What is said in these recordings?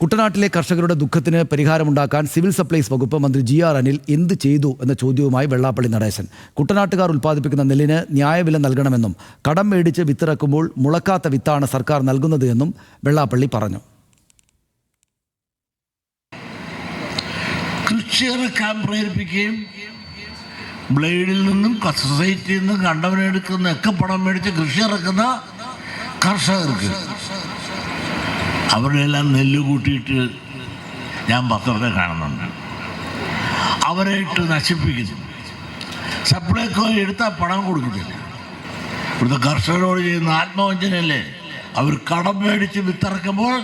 കുട്ടനാട്ടിലെ കർഷകരുടെ ദുഃഖത്തിന് പരിഹാരമുണ്ടാക്കാൻ സിവിൽ സപ്ലൈസ് വകുപ്പ് മന്ത്രി ജി ആർ അനിൽ എന്ത് ചെയ്തു എന്ന ചോദ്യവുമായി വെള്ളാപ്പള്ളി നടേശൻ. കുട്ടനാട്ടുകാർ ഉൽപ്പാദിപ്പിക്കുന്ന നെല്ലിന് ന്യായവില നൽകണമെന്നും കടം മേടിച്ച് വിത്തിറക്കുമ്പോൾ മുളക്കാത്ത വിത്താണ് സർക്കാർ നൽകുന്നത് എന്നും വെള്ളാപ്പള്ളി പറഞ്ഞു. ബ്ലേഡിൽ നിന്നും സൊസൈറ്റിയിൽ നിന്നും കണ്ടവനെടുക്കുന്ന ഒക്കെ പണം മേടിച്ച് കൃഷി ഇറക്കുന്ന കർഷകർക്ക് അവരുടെ എല്ലാം നെല്ല് കൂട്ടിയിട്ട് ഞാൻ പത്രത്തെ കാണുന്നുണ്ട്. അവരെ ഇട്ട് നശിപ്പിക്കുന്നു. സപ്ലൈക്കോ എടുത്താൽ പണം കൊടുക്കുന്നില്ല ഇവിടുത്തെ കർഷകരോട് ചെയ്യുന്ന ആത്മവഞ്ചനയല്ലേ? അവർ കടം മേടിച്ച് വിത്തിറക്കുമ്പോൾ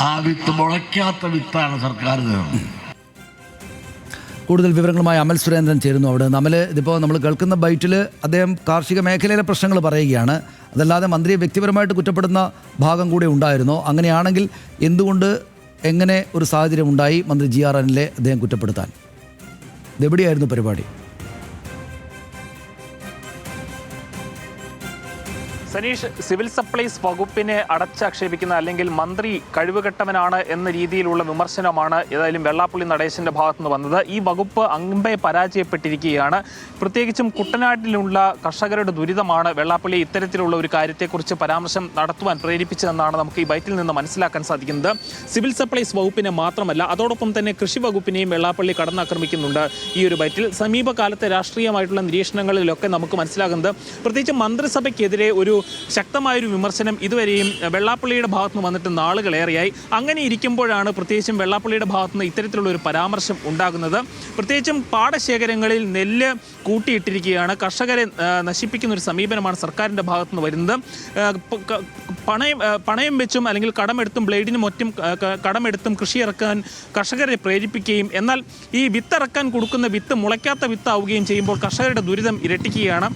ആ വിത്ത് മുളയ്ക്കാത്ത വിത്താണ് സർക്കാർ തരുന്നത്. കൂടുതൽ വിവരങ്ങളുമായി അമൽ സുരേന്ദ്രൻ ചേരുന്നു അവിടെ. നമ്മൾ ഇതിപ്പോൾ നമ്മൾ കേൾക്കുന്ന ബൈറ്റിൽ അദ്ദേഹം കാർഷിക മേഖലയിലെ പ്രശ്നങ്ങൾ പറയുകയാണ്. അതല്ലാതെ മന്ത്രിയെ വ്യക്തിപരമായിട്ട് കുറ്റപ്പെടുന്ന ഭാഗം കൂടെ ഉണ്ടായിരുന്നോ. അങ്ങനെയാണെങ്കിൽ എന്തുകൊണ്ട് എങ്ങനെ ഒരു സാഹചര്യം ഉണ്ടായി? മന്ത്രി ജി ആർ എനിലെ അദ്ദേഹം കുറ്റപ്പെടുത്താൻ. ഇതെവിടെയായിരുന്നു പരിപാടി? സനീഷ് സിവിൽ സപ്ലൈസ് വകുപ്പിനെ അടച്ചാക്ഷേപിക്കുന്ന അല്ലെങ്കിൽ മന്ത്രി കഴിവുകെട്ടവനാണ് എന്ന രീതിയിലുള്ള വിമർശനമാണ് ഏതായാലും വെള്ളാപ്പള്ളി നടേശന്റെ ഭാഗത്തുനിന്ന് വന്നത്. ഈ വകുപ്പ് അമ്പെ പരാജയപ്പെട്ടിരിക്കുകയാണ്. പ്രത്യേകിച്ചും കുട്ടനാട്ടിലുള്ള കർഷകരുടെ ദുരിതമാണ് വെള്ളാപ്പള്ളി ഇത്തരത്തിലുള്ള ഒരു കാര്യത്തെക്കുറിച്ച് പരാമർശം നടത്തുവാൻ പ്രേരിപ്പിച്ചതെന്നാണ് നമുക്ക് ഈ ബൈറ്റിൽ നിന്ന് മനസ്സിലാക്കാൻ സാധിക്കുന്നത്. സിവിൽ സപ്ലൈസ് വകുപ്പിനെ മാത്രമല്ല അതോടൊപ്പം തന്നെ കൃഷി വകുപ്പിനെയും വെള്ളാപ്പള്ളി കടന്നാക്രമിക്കുന്നുണ്ട് ഈ ഒരു ബൈറ്റിൽ. സമീപകാലത്തെ രാഷ്ട്രീയമായിട്ടുള്ള നിരീക്ഷണങ്ങളിലൊക്കെ നമുക്ക് മനസ്സിലാകുന്നത് പ്രത്യേകിച്ച് മന്ത്രിസഭയ്ക്കെതിരെ ഒരു ശക്തമായൊരു വിമർശനം ഇതുവരെയും വെള്ളാപ്പള്ളിയുടെ ഭാഗത്ത് നിന്ന് വന്നിട്ട് നാളുകളേറെയായി. അങ്ങനെ ഇരിക്കുമ്പോഴാണ് പ്രത്യേകിച്ചും വെള്ളാപ്പള്ളിയുടെ ഭാഗത്ത് നിന്ന് ഇത്തരത്തിലുള്ള ഒരു പരാമർശം ഉണ്ടാകുന്നത്. പ്രത്യേകിച്ചും പാടശേഖരങ്ങളിൽ നെല്ല് കൂട്ടിയിട്ടിരിക്കുകയാണ്. കർഷകരെ നശിപ്പിക്കുന്ന ഒരു സമീപനമാണ് സർക്കാരിന്റെ ഭാഗത്ത് നിന്ന് വരുന്നത് പണയം പണയം വെച്ചും അല്ലെങ്കിൽ കടമെടുത്തും ബ്ലേഡിനും ഒറ്റും കടമെടുത്തും കൃഷി ഇറക്കാൻ കർഷകരെ പ്രേരിപ്പിക്കുകയും എന്നാൽ ഈ വിത്തിറക്കാൻ കൊടുക്കുന്ന വിത്ത് മുളയ്ക്കാത്ത വിത്താവുകയും ചെയ്യുമ്പോൾ കർഷകരുടെ ദുരിതം ഇരട്ടിക്കുകയാണ്.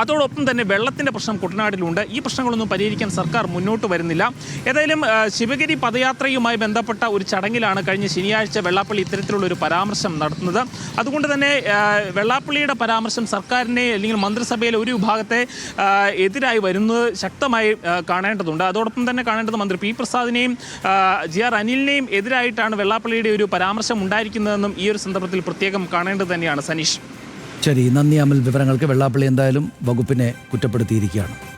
അതോടൊപ്പം തന്നെ വെള്ളത്തിന്റെ പ്രശ്നം കുട്ടനാട്ടിലുണ്ട് ഈ പ്രശ്നങ്ങളൊന്നും പരിഹരിക്കാൻ സർക്കാർ മുന്നോട്ട് വരുന്നില്ല. ഏതായാലും ശിവഗിരി പദയാത്രയുമായി ബന്ധപ്പെട്ട ഒരു ചടങ്ങിലാണ് കഴിഞ്ഞ ശനിയാഴ്ച വെള്ളാപ്പള്ളി ഇത്തരത്തിലുള്ള ഒരു പരാമർശം നടത്തുന്നത്. അതുകൊണ്ട് തന്നെ വെള്ളാപ്പള്ളിയുടെ പരാമർശം സർക്കാരിനെ അല്ലെങ്കിൽ മന്ത്രിസഭയിലെ ഒരു വിഭാഗത്തെ എതിരായി വരുന്നത് ശക്തമായി കാണേണ്ടതുണ്ട്. അതോടൊപ്പം തന്നെ കാണേണ്ടത് മന്ത്രി പി പ്രസാദിനെയും ജി ആർ അനിലിനെയും എതിരായിട്ടാണ് വെള്ളാപ്പള്ളിയുടെ ഒരു പരാമർശം ഉണ്ടായിരിക്കുന്നതെന്നും ഈ ഒരു സന്ദർഭത്തിൽ പ്രത്യേകം കാണേണ്ടത് തന്നെയാണ് സനീഷ്. ശരി നന്ദി അമൽ. വിവരങ്ങൾക്ക് വെള്ളാപ്പള്ളി എന്തായാലും വകുപ്പിനെ കുറ്റപ്പെടുത്തിയിരിക്കുകയാണ്.